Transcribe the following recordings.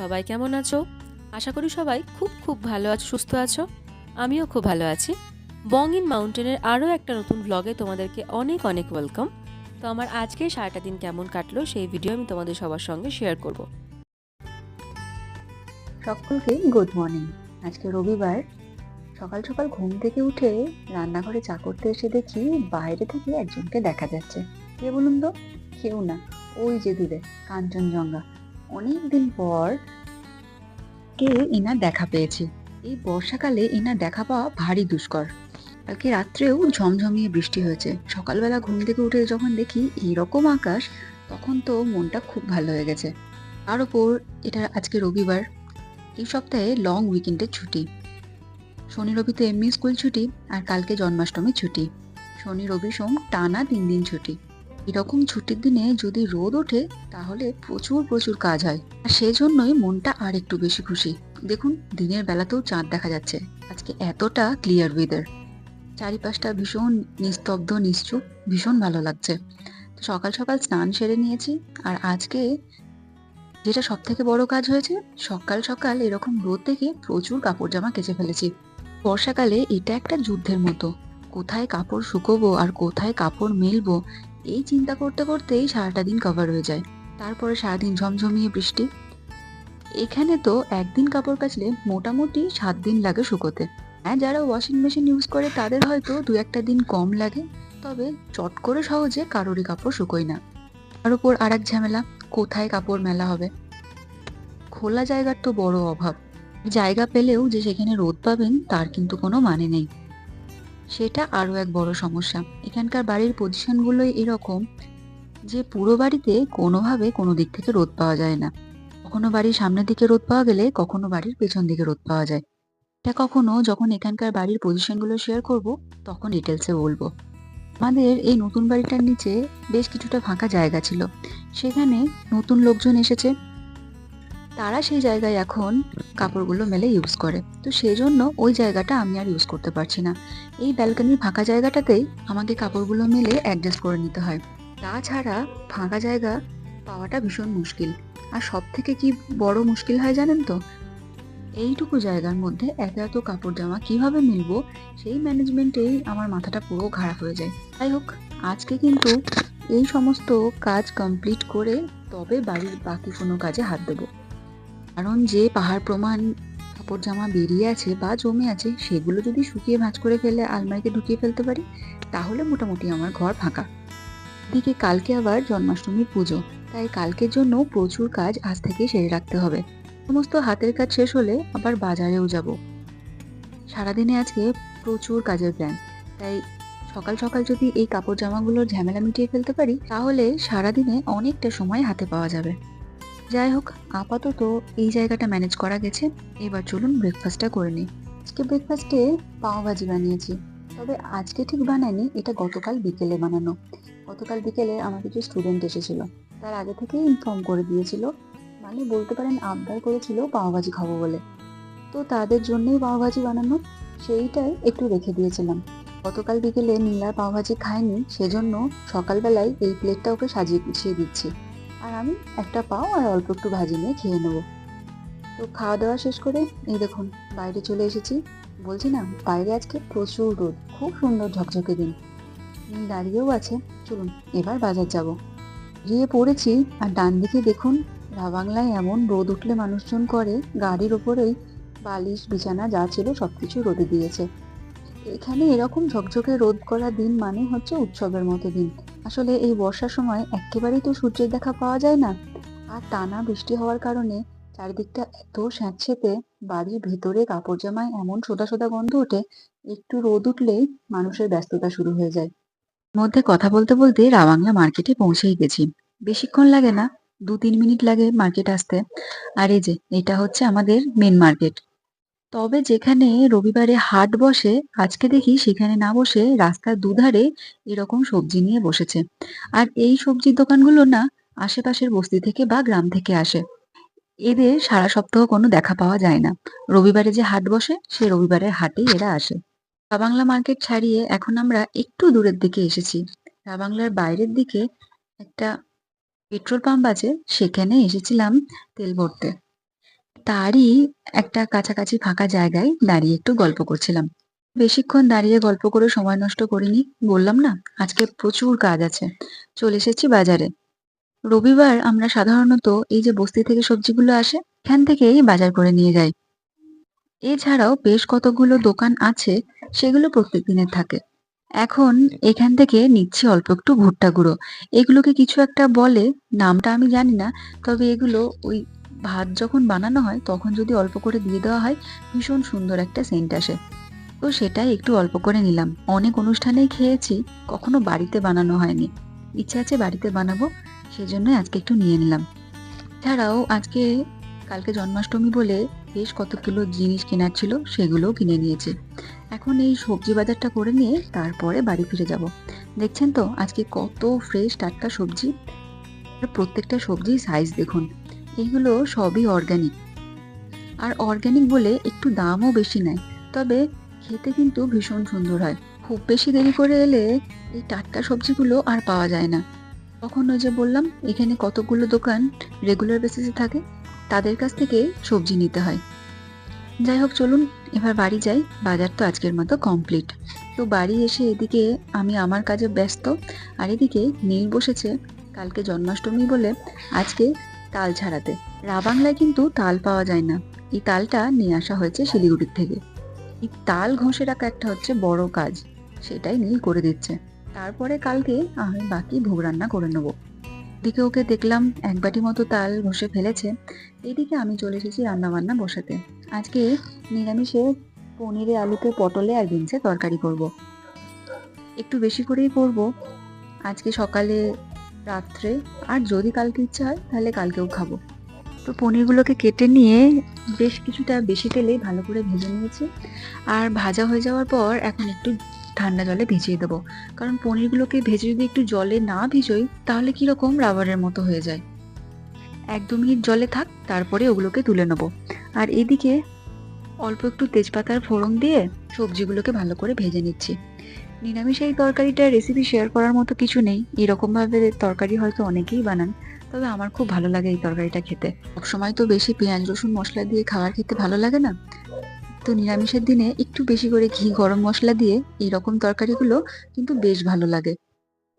সবাই কেমন আছো? আশা করি সবাই খুব খুব ভালো আছো, সুস্থ আছো। আমিও খুব ভালো আছি। বং ইন মাউন্টেনের আরও একটা নতুন ব্লগে তোমাদেরকে অনেক অনেক ওয়েলকাম তো আমার আজকে সারাটা দিন কেমন কাটলো সেই ভিডিও আমি তোমাদের সবার সঙ্গে শেয়ার করব। সকলকে গুড মর্নিং আজকে রবিবার। সকাল সকাল ঘুম থেকে উঠে রান্নাঘরে চা করতে এসে দেখি বাইরে থেকে একজনকে দেখা যাচ্ছে। কে বলুন তো? কেউ না। ওই যে দূরে, কাঞ্চনজঙ্ঘা। অনেক দিন পর কে এনার দেখা পেয়েছি। এই বর্ষাকালে এনার দেখা পাওয়া ভারী দুষ্কর। কালকে রাত্রেও ঝমঝমিয়ে বৃষ্টি হয়েছে। সকালবেলা ঘুম থেকে উঠে যখন দেখি এরকম আকাশ, তখন তো মনটা খুব ভালো হয়ে গেছে। তার উপর এটা আজকে রবিবার। এই সপ্তাহে লং উইকেন্ডের ছুটি। শনি, রবি তো এমনি স্কুল ছুটি, আর কালকে জন্মাষ্টমী ছুটি। শনি, রবি সোম টানা তিন দিন ছুটি। এরকম ছুটির দিনে যদি রোদ ওঠে, তাহলে প্রচুর প্রচুর কাজ হয়। আর সেজন্যই মনটা আর একটু বেশি খুশি। দেখুন, দিনের বেলাতেও চাঁদ দেখা যাচ্ছে। আজকে এতটা ক্লিয়ার ওয়েদার চারিপাশটা ভীষণ নিস্তব্ধ, নিশ্চুপ, ভীষণ ভালো লাগছে। তো সকাল সকাল স্নান সেরে নিয়েছি। আর আজকে যেটা সব থেকে বড় কাজ হয়েছে, সকাল সকাল এরকম রোদ থেকে প্রচুর কাপড় জামা কেচে ফেলেছি। বর্ষাকালে এটা একটা যুদ্ধের মতো। কোথায় কাপড় শুকোবো আর কোথায় কাপড় মেলবো এই চিন্তা করতে করতেই সারাটা দিন কভার হয়ে যায়। তারপরে সারাদিন ঝমঝমিয়ে বৃষ্টি। এখানে তো একদিন কাপড় কাচলে মোটামুটি সাত দিন লাগে শুকোতে। হ্যাঁ যারা ওয়াশিং মেশিন ইউজ করে তাদের হয়তো দু একটা দিন কম লাগে, তবে চট করে সহজে কারোরই কাপড় শুকোয় না। তার উপর আর এক ঝামেলা, কোথায় কাপড় মেলা হবে? খোলা জায়গার তো বড় অভাব। জায়গা পেলেও যে সেখানে রোদ পাবেন, তার কিন্তু কোনো মানে নেই। সেটা আরও এক বড় সমস্যা। এখানকার বাড়ির পজিশনগুলোই এরকম যে পুরো বাড়িতে কোনোভাবে কোনো দিক থেকে রোদ পাওয়া যায় না। কখনো বাড়ির সামনের দিকে রোদ পাওয়া গেলে কখনো বাড়ির পেছন দিকে রোদ পাওয়া যায়। এটা কখনো যখন এখানকার বাড়ির পজিশনগুলো শেয়ার করব, তখন ডিটেলসে বলব। আমাদের এই নতুন বাড়িটার নিচে বেশ কিছুটা ফাঁকা জায়গা ছিল। সেখানে নতুন লোকজন এসেছে তারা সেই জায়গায় এখন কাপড়গুলো মেলে ইউজ করে। তো সেই জন্য ওই জায়গাটা আমি আর ইউজ করতে পারছি না। এই ব্যালকনির ফাঁকা জায়গাটাতেই আমাকে কাপড়গুলো মেলে অ্যাডজাস্ট করে নিতে হয়। তাছাড়া ফাঁকা জায়গা পাওয়াটা ভীষণ মুশকিল। আর সব থেকে কি বড় মুশকিল হয় জানেন তো? এইটুকু জায়গার মধ্যে এত এত কাপড় জামা কীভাবে মিলবো সেই ম্যানেজমেন্টেই আমার মাথাটা পুরো খারাপ হয়ে যায়। যাই হোক, আজকে কিন্তু এই সমস্ত কাজ কমপ্লিট করে তবে বাড়ির বাকি কোনো কাজে হাত দেবো। কারণ যে পাহাড় প্রমাণ কাপড় জামা বেরিয়ে আছে বা জমে আছে, সেগুলো যদি শুকিয়ে ভাঁজ করে ফেলে আলমারিতে ঢুকিয়ে ফেলতে পারি, তাহলে মোটামুটি আমার ঘর ফাঁকা। দিকে কালকে আবার জন্মাষ্টমীর পুজো, তাই কালকের জন্য প্রচুর কাজ আজ থেকেই সেরে রাখতে হবে। সমস্ত হাতের কাজ শেষ হলে আবার বাজারেও যাব। সারাদিনে আজকে প্রচুর কাজের প্ল্যান তাই সকাল সকাল যদি এই কাপড় জামাগুলোর ঝামেলা মিটিয়ে ফেলতে পারি, তাহলে সারাদিনে অনেকটা সময় হাতে পাওয়া যাবে। যাই হোক আপাতত এই জায়গাটা ম্যানেজ করা গেছে। এবার চলুন ব্রেকফাস্টটা করে নিই। আজকে ব্রেকফাস্টে পাওভাজি বানিয়েছি। তবে আজকে ঠিক বানাইনি এটা গতকাল বিকেলে বানানো। গতকাল বিকেলে আমার কিছু স্টুডেন্ট এসেছিল। তার আগে থেকেই ইনফর্ম করে দিয়েছিল। মানে বলতে পারেন, আবদার করেছিল পাওভাজি খাব বলে। তো তাদের জন্যই পাওভাজি বানানো, সেইটাই একটু রেখে দিয়েছিলাম। গতকাল বিকেলে নীলার পাওভাজি খায়নি, সেজন্য সকালবেলায় এই প্লেটটা ওকে সাজিয়ে গুছিয়ে দিচ্ছি। আর আমি একটা পাও আর অল্প একটু ভাজি নিয়ে খেয়ে নেব। তো খাওয়া দাওয়া শেষ করে এই দেখুন, বাইরে চলে এসেছি। বলছি না, বাইরে আজকে প্রচুর রোদ, খুব সুন্দর ঝকঝকে দিন। দাঁড়িয়েও আছে, চলুন এবার বাজার যাব। গিয়ে পড়েছি আর ডান দিকে দেখুন বাংলায় এমন রোদ উঠলে মানুষজন করে, গাড়ির ওপরেই বালিশ, বিছানা, যা ছিল সব কিছু রোদে দিয়েছে। এখানে এরকম ঝকঝকে রোদ করা দিন মানে হচ্ছে উৎসবের মতো দিন। আসলে এই বর্ষার সময় একেবারেই তো সূর্যের দেখা পাওয়া যায় না। আর টানা বৃষ্টি হওয়ার কারণে চারিদিকটা এত স্যাঁতসেঁতে, বাড়ির ভেতরে কাপড় জামায় এমন সোদা সোদা গন্ধ ওঠে, একটু রোদ উঠলেই মানুষের ব্যস্ততা শুরু হয়ে যায়। মধ্যে কথা বলতে বলতে রাবাংলা মার্কেটে পৌঁছেই গেছি। বেশিক্ষণ লাগে না দু তিন মিনিট লাগে মার্কেট আসতে। আর এই যে, এটা হচ্ছে আমাদের মেন মার্কেট তবে যেখানে রবিবারে হাট বসে, আজকে দেখি সেখানে না বসে রাস্তার দুধারে এরকম সবজি নিয়ে বসেছে। আর এই সবজির দোকানগুলো না আশেপাশের বস্তি থেকে বা গ্রাম থেকে আসে। এদের সারা সপ্তাহ কোনো দেখা পাওয়া যায় না। রবিবারে যে হাট বসে, সে রবিবারের হাটেই এরা আসে। রাবাংলা মার্কেট ছাড়িয়ে এখন আমরা একটু দূরের দিকে এসেছি। রাবাংলার বাইরের দিকে একটা পেট্রোল পাম্প আছে, সেখানে এসেছিলাম তেল ভরতে। তারই একটা কাছাকাছি ফাঁকা জায়গায় দাঁড়িয়ে একটু গল্প করছিলাম। বেশিক্ষণ দাঁড়িয়ে গল্প করে সময় নষ্ট করিনি, বললাম না, আজকে প্রচুর কাজ আছে, চলে এসেছি বাজারে। রবিবার আমরা সাধারণত এই যে বস্তি থেকে সবজিগুলো আসে, এখান থেকেই বাজার করে নিয়ে যাই। এছাড়াও বেশ কতগুলো দোকান আছে, সেগুলো প্রত্যেক দিনের থাকে। এখন এখান থেকে নিচ্ছি অল্প একটু ভুট্টা গুঁড়ো। এগুলোকে কিছু একটা বলে, নামটা আমি জানি না, তবে এগুলো ওই ভাত যখন বানানো হয়, তখন যদি অল্প করে দিয়ে দেওয়া হয়, ভীষণ সুন্দর একটা সেন্ট আসে। তো সেটাই একটু অল্প করে নিলাম। অনেক অনুষ্ঠানেই খেয়েছি, কখনো বাড়িতে বানানো হয়নি। ইচ্ছে আছে বাড়িতে বানাবো, সেজন্যই আজকে একটু নিয়ে নিলাম। এছাড়াও আজকে কালকে জন্মাষ্টমী বলে বেশ কতগুলো জিনিস কেনার ছিল, সেগুলোও কিনে নিয়েছে। এখন এই সবজি বাজারটা করে নিয়ে তারপরে বাড়ি ফিরে যাব। দেখছেন তো, আজকে কত ফ্রেশ টাটকা সবজি। প্রত্যেকটা সবজি সাইজ দেখুন। এগুলো সবই অর্গানিক আর অর্গানিক বলে একটু দামও বেশি নেয়, তবে খেতে কিন্তু ভীষণ সুন্দর হয়। খুব বেশি দেরি করে এলে এই টাটকা সবজিগুলো আর পাওয়া যায় না। তখন ওই যে বললাম, এখানে কতগুলো দোকান রেগুলার বেসিসে থাকে, তাদের কাছ থেকে সবজি নিতে হয়। যাই হোক, চলুন, এবার বাড়ি যাই। বাজার তো আজকের মতো কমপ্লিট তো বাড়ি এসে এদিকে আমি আমার কাজে ব্যস্ত, আর এদিকে নীল বসেছে। কালকে জন্মাষ্টমী বলে আজকে তাল ছাড়াতে। রাবাংলায় কিন্তু তাল পাওয়া যায় না। এই তালটা নিয়ে আসা হয়েছে শিলিগুড়ির থেকে। এই তাল ঘষে রাখা একটা হচ্ছে বড় কাজ। সেটাই নীল করে দিচ্ছে। তারপরে কালকে আমি বাকি ভোগ রান্না করে নেব। এদিকে ওকে দেখলাম এক বাটি মতো তাল ঘষে ফেলেছে। এদিকে আমি চলে এসেছি রান্না বান্না বসাতে। আজকে নিরামিষে পনিরে আলুতে পটলে আর বিনসে তরকারি করব। একটু বেশি করেই করব। আজকে সকালে রাত্রে। আর যদি কালকে ইচ্ছা হয়, তাহলে কালকেও খাব। তো পনিরগুলোকে কেটে নিয়ে বেশ কিছুটা বেশি তেলে ভালো করে ভেজে নিয়েছি। আর ভাজা হয়ে যাওয়ার পর এখন একটু ঠান্ডা জলে ভিজিয়ে দেবো। কারণ পনিরগুলোকে ভেজে যদি একটু জলে না ভিজোই, তাহলে কীরকম রাবারের মতো হয়ে যায়। এক দু মিনিট জলে থাক, তারপরে ওগুলোকে তুলে নেব। আর এদিকে অল্প একটু তেজপাতার ফোড়ন দিয়ে সবজিগুলোকে ভালো করে ভেজে নিচ্ছি। নিরামিষ এই তরকারিটার রেসিপি শেয়ার করার মতো কিছু নেই। এরকমভাবে তরকারি হয়তো অনেকেই বানান, তবে আমার খুব ভালো লাগে এই তরকারিটা খেতে। সবসময় তো বেশি পেঁয়াজ, রসুন মশলা দিয়ে খাবার খেতে ভালো লাগে না? তো নিরামিষের দিনে একটু বেশি করে ঘি, গরম মশলা দিয়ে এইরকম তরকারিগুলো কিন্তু বেশ ভালো লাগে।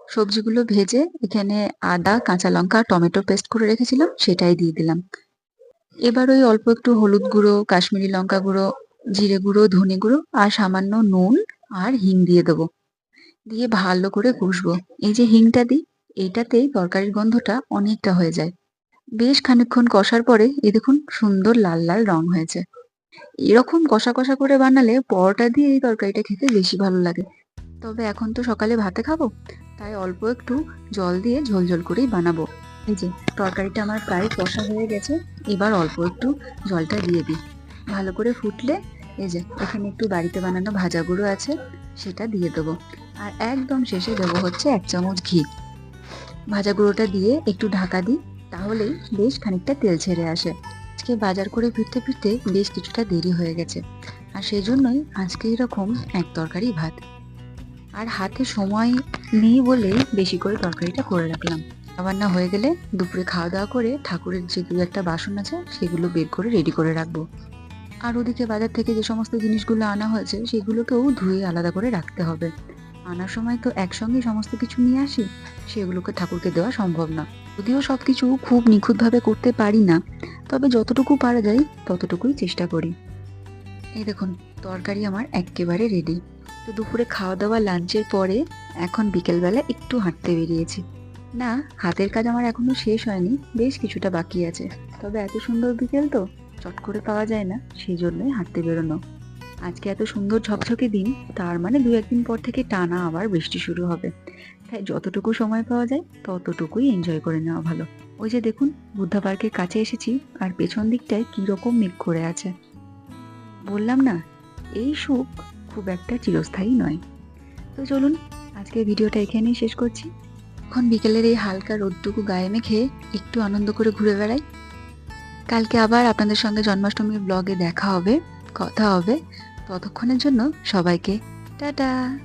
সবজিগুলো ভেজে এখানে আদা, কাঁচা লঙ্কা, টমেটো পেস্ট করে রেখেছিলাম, সেটাই দিয়ে দিলাম। এবার ওই অল্প একটু হলুদ গুঁড়ো, কাশ্মীরি লঙ্কা গুঁড়ো, জিরে গুঁড়ো, ধনে গুঁড়ো আর সামান্য নুন আর হিং দিয়ে দেবো। দিয়ে ভালো করে কষবো। এই যে হিংটা দিই এইটাতেই তরকারির গন্ধটা অনেকটা হয়ে যায়। বেশ খানিকক্ষণ কষার পরে এ দেখুন সুন্দর লাল লাল রং হয়েছে। এরকম কষা কষা করে বানালে পরোটা দিয়ে এই তরকারিটা খেতে বেশি ভালো লাগে। তবে এখন তো সকালে ভাতে খাব, তাই অল্প একটু জল দিয়ে ঝোল ঝোল করেই বানাবো। এই যে তরকারিটা আমার প্রায় কষা হয়ে গেছে, এবার অল্প একটু জলটা দিয়ে দিই। ভালো করে ফুটলে এই যে, এখানে একটু বাড়িতে বানানো ভাজা গুঁড়ো আছে, সেটা দিয়ে দেবো। আর একদম শেষে দেবো হচ্ছে এক চামচ ঘি। ভাজা গুঁড়োটা দিয়ে একটু ঢাকা দিই, তাহলেই বেশ খানিকটা তেল ছেড়ে আসে। আজকে বাজার করে ফিরতে ফিরতে বেশ কিছুটা দেরি হয়ে গেছে। আর সেই জন্যই আজকে এরকম এক তরকারি ভাত। আর হাতে সময় নেই বলেই বেশি করে তরকারিটা করে রাখলাম। রান্না হয়ে গেলে দুপুরে খাওয়া দাওয়া করে ঠাকুরের যে দু একটা বাসন আছে, সেগুলো বের করে রেডি করে রাখব। আর ওদিকে বাজার থেকে যে সমস্ত জিনিসগুলো আনা হয়েছে, সেগুলোকেও ধুয়ে আলাদা করে রাখতে হবে। আনার সময় তো একসঙ্গে সমস্ত কিছু নিয়ে আসি, সেগুলোকে ঠাকুরকে দেওয়া সম্ভব না। যদিও সব কিছু খুব নিখুঁতভাবে করতে পারি না, তবে যতটুকু পারা যায়, ততটুকুই চেষ্টা করি। এই দেখুন, তরকারি আমার একেবারে রেডি তো দুপুরে খাওয়া দাওয়া লাঞ্চের পরে এখন বিকেলবেলা একটু হাঁটতে বেরিয়েছি। না, হাতের কাজ আমার এখনও শেষ হয়নি, বেশ কিছুটা বাকি আছে। তবে এত সুন্দর বিকেল তো। চট করে পাওয়া যায় না সেই জন্যই হাঁটতে বেরোনো। আজকে এত সুন্দর ঝকঝকে দিন, তার মানে দু একদিন পর থেকে টানা আবার বৃষ্টি শুরু হবে। তাই যতটুকু সময় পাওয়া যায়, ততটুকুই এনজয় করে নেওয়া ভালো। ওই যে দেখুন, বুদ্ধা পার্কের কাছে এসেছি, আর পেছন দিকটায় কীরকম মেঘ করে আছে। বললাম না, এই সুখ খুব একটা চিরস্থায়ী নয়। তো চলুন আজকে ভিডিওটা এখানেই শেষ করছি। এখন বিকেলের এই হালকা রোদটুকু গায়ে মেখে একটু আনন্দ করে ঘুরে বেড়াই। কালকে আবার আপনাদের সঙ্গে জন্মাষ্টমীর ব্লগে দেখা হবে কথা হবে। ততক্ষণের জন্য সবাইকে টাটা।